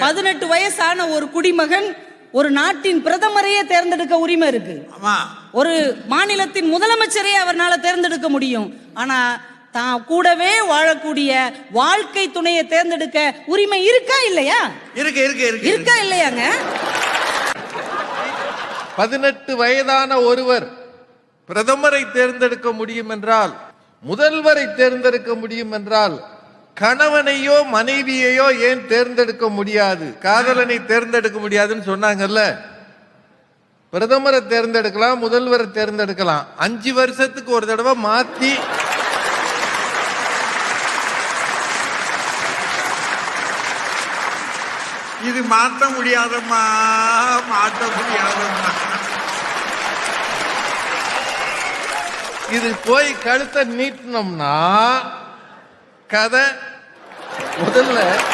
பதினெட்டு வயசான ஒரு குடிமகன் ஒரு நாட்டின் பிரதமரையே தேர்ந்தெடுக்க உரிமை இருக்கு. ஆமா. ஒரு மாநிலத்தின் முதலமைச்சரையே அவர்னால தேர்ந்தெடுக்க முடியும். ஆனா தான் கூடவே வாழக்கூடிய வாழ்க்கை துணையை தேர்ந்தெடுக்க உரிமை இருக்கா இல்லையா? இருக்கு இருக்கு இருக்கு. இருக்கா இல்லையாங்க? பதினெட்டு வயதான ஒருவர் பிரதமரை தேர்ந்தெடுக்க முடியும் என்றால் முதல்வரை தேர்ந்தெடுக்க முடியும் என்றால் கணவனையோ மனைவியையோ ஏன் தேர்ந்தெடுக்க முடியாது? காதலனை தேர்ந்தெடுக்க முடியாதுன்னு சொன்னாங்கல்ல. பிரதமரை தேர்ந்தெடுக்கலாம் முதல்வரை தேர்ந்தெடுக்கலாம். அஞ்சு வருஷத்துக்கு ஒரு தடவை மாத்தி. இது மாத்த முடியாதம்மா மாத்த முடியாதம்மா. இது போய் கழுத்தை நீட்டினோம்னா கதை 我的磊